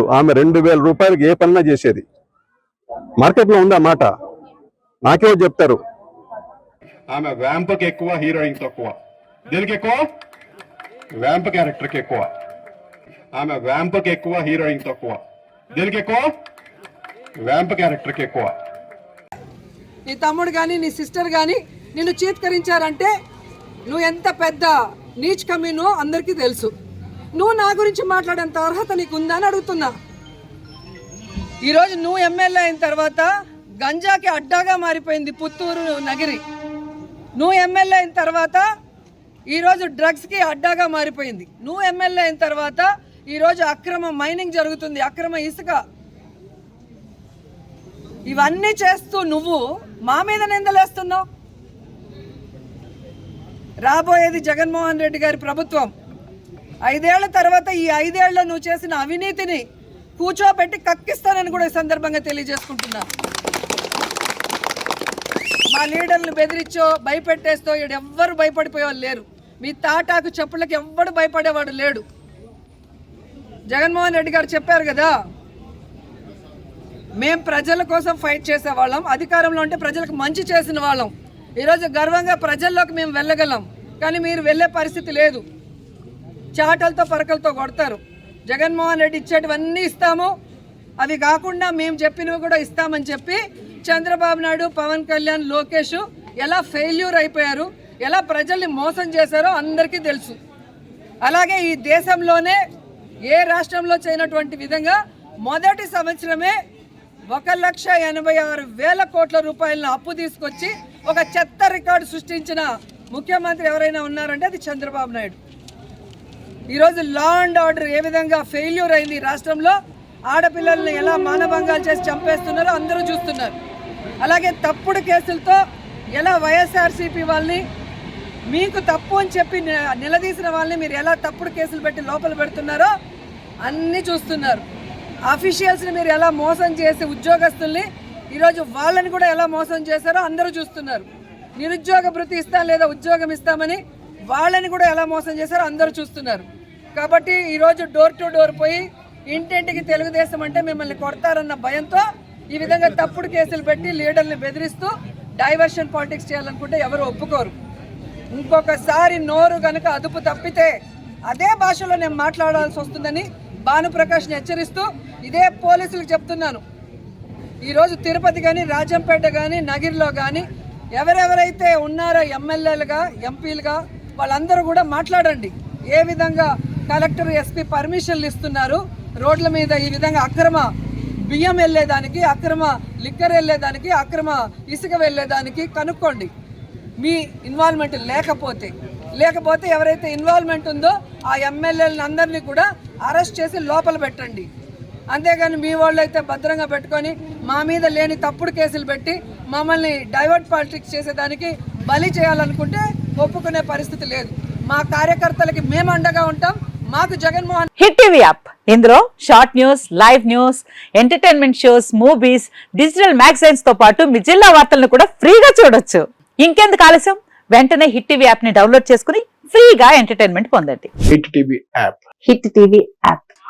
ఆమె రెండు వేల రూపాయలకి ఏ పనినా చేసేది. మార్కెట్లో ఉందా మాట? నాకేమో చెప్తారు. ఆమె వ్యాంప్కి ఎక్కువ హీరోయిన్ తక్కువ. దీనికి ఎక్కువ? వ్యాంప్ క్యారెక్టర్కి ఎక్కువ. ఆమె వ్యాంప్కి ఎక్కువ హీరోయిన్ తక్కువ. దీనికి ఎక్కువ? వ్యాంప్ క్యారెక్టర్కి ఎక్కువ. నీ తమ్ముడు కానీ నీ సిస్టర్ కానీ నిన్ను చీత్కరించారంటే నువ్వు ఎంత పెద్ద నీచ్ కమీనో అందరికీ తెలుసు. నువ్వు నా గురించి మాట్లాడేంత అర్హత నీకు ఉందా అని అడుగుతున్నా. ఈరోజు నువ్వు ఎమ్మెల్యే అయిన తర్వాత గంజాకి అడ్డాగా మారిపోయింది పుత్తూరు నగిరి. నువ్వు ఎమ్మెల్యే అయిన తర్వాత ఈరోజు డ్రగ్స్కి అడ్డాగా మారిపోయింది. నువ్వు ఎమ్మెల్యే అయిన తర్వాత ఈరోజు అక్రమ మైనింగ్ జరుగుతుంది అక్రమ ఇసుక. ఇవన్నీ చేస్తూ నువ్వు మా మీద నిందలేస్తున్నావు. రాబోయేది జగన్మోహన్ రెడ్డి గారి ప్రభుత్వం. ఐదేళ్ళ తర్వాత ఈ ఐదేళ్ళ నువ్వు చేసిన అవినీతిని కూర్చోబెట్టి కక్కిస్తానని కూడా ఈ సందర్భంగా తెలియజేసుకుంటున్నా. మా లీడర్లు బెదిరించో భయపెట్టేస్తో ఇక్కడ ఎవ్వరు భయపడిపోయేవాళ్ళు లేరు. మీ తాటాకు చెప్పులకు ఎవ్వడు భయపడేవాడు లేడు. జగన్మోహన్ రెడ్డి గారు చెప్పారు కదా మేం ప్రజల కోసం ఫైట్ చేసేవాళ్ళం అధికారంలో ఉంటే ప్రజలకు మంచి చేసిన వాళ్ళం. ఈరోజు గర్వంగా ప్రజల్లోకి మేము వెళ్ళగలం కానీ మీరు వెళ్ళే పరిస్థితి లేదు. చాటలతో పరకలతో కొడతారు. జగన్మోహన్ రెడ్డి ఇచ్చేటివన్నీ ఇస్తాము. అవి కాకుండా మేము చెప్పినవి కూడా ఇస్తామని చెప్పి చంద్రబాబు నాయుడు పవన్ కళ్యాణ్ లోకేష్ ఎలా ఫెయిల్యూర్ అయిపోయారు ఎలా ప్రజల్ని మోసం చేశారో అందరికీ తెలుసు. అలాగే ఈ దేశంలోనే ఏ రాష్ట్రంలో చేయనటువంటి విధంగా మొదటి సంవత్సరమే ఒక లక్ష ఎనభై ఆరు వేల కోట్ల రూపాయలను అప్పు తీసుకొచ్చి ఒక చెత్త రికార్డు సృష్టించిన ముఖ్యమంత్రి ఎవరైనా ఉన్నారంటే అది చంద్రబాబు నాయుడు. ఈరోజు లా అండ్ ఆర్డర్ ఏ విధంగా ఫెయిల్యూర్ అయింది రాష్ట్రంలో ఆడపిల్లల్ని ఎలా మానభంగాలు చేసి చంపేస్తున్నారో అందరూ చూస్తున్నారు. అలాగే తప్పుడు కేసులతో ఎలా వైఎస్ఆర్సీపీ వాళ్ళని మీకు తప్పు అని చెప్పి నిలదీసిన వాళ్ళని మీరు ఎలా తప్పుడు కేసులు పెట్టి లోపల పెడుతున్నారో అన్నీ చూస్తున్నారు. అఫీషియల్స్ని మీరు ఎలా మోసం చేసి ఉద్యోగస్తుల్ని ఈరోజు వాళ్ళని కూడా ఎలా మోసం చేశారో అందరూ చూస్తున్నారు. నిరుద్యోగ భృతి ఇస్తాం లేదా ఉద్యోగం ఇస్తామని వాళ్ళని కూడా ఎలా మోసం చేశారో అందరూ చూస్తున్నారు. కాబట్టి ఈరోజు డోర్ టు డోర్ పోయి ఇంటింటికి తెలుగుదేశం అంటే మిమ్మల్ని కొడతారన్న భయంతో ఈ విధంగా తప్పుడు కేసులు పెట్టి లీడర్ని బెదిరిస్తూ డైవర్షన్ పాలిటిక్స్ చేయాలనుకుంటే ఎవరు ఒప్పుకోరు. ఇంకొకసారి నోరు కనుక అదుపు తప్పితే అదే భాషలో నేను మాట్లాడాల్సి వస్తుందని భానుప్రకాష్ని హెచ్చరిస్తూ ఇదే పోలీసులకు చెప్తున్నాను. ఈరోజు తిరుపతి కానీ రాజంపేట కానీ నగిరిలో కానీ ఎవరెవరైతే ఉన్నారో ఎమ్మెల్యేలుగా ఎంపీలుగా వాళ్ళందరూ కూడా మాట్లాడండి. ఏ విధంగా కలెక్టర్ ఎస్పీ పర్మిషన్లు ఇస్తున్నారు? రోడ్ల మీద ఈ విధంగా అక్రమ బియ్యం వెళ్ళేదానికి అక్రమ లిక్కర్ వెళ్ళేదానికి అక్రమ ఇసుక వెళ్ళేదానికి కనుక్కోండి. మీ ఇన్వాల్వ్మెంట్ లేకపోతే. లేకపోతే ఎవరైతే ఇన్వాల్వ్మెంట్ ఉందో ఆ ఎమ్మెల్యేలను అందరినీ కూడా అరెస్ట్ చేసి లోపల పెట్టండి. అంతేగాని మీ వాళ్ళు అయితే భద్రంగా పెట్టుకొని మా మీద లేని తప్పుడు కేసులు పెట్టి మమ్మల్ని డైవర్ట్ పాలిటిక్స్ చేసేదానికి బలి చేయాలనుకుంటే ఒప్పుకునే పరిస్థితి లేదు. మా కార్యకర్తలకి మేము అండగా ఉంటాం. మాకు జగన్మోహన్ హిట్ టీవీ యాప్. ఇందులో short news live news entertainment shows movies digital మ్యాగజైన్స్తో పాటు మీ జిల్లా వార్తలను కూడా ఫ్రీగా చూడొచ్చు. ఇంకెందుకు ఆలస్యం? వెంటనే హిట్ టీవీ యాప్ని డౌన్లోడ్ చేసుకుని ఫ్రీగా ఎంటర్టైన్మెంట్ పొందండి. Hit TV app. Hit TV app.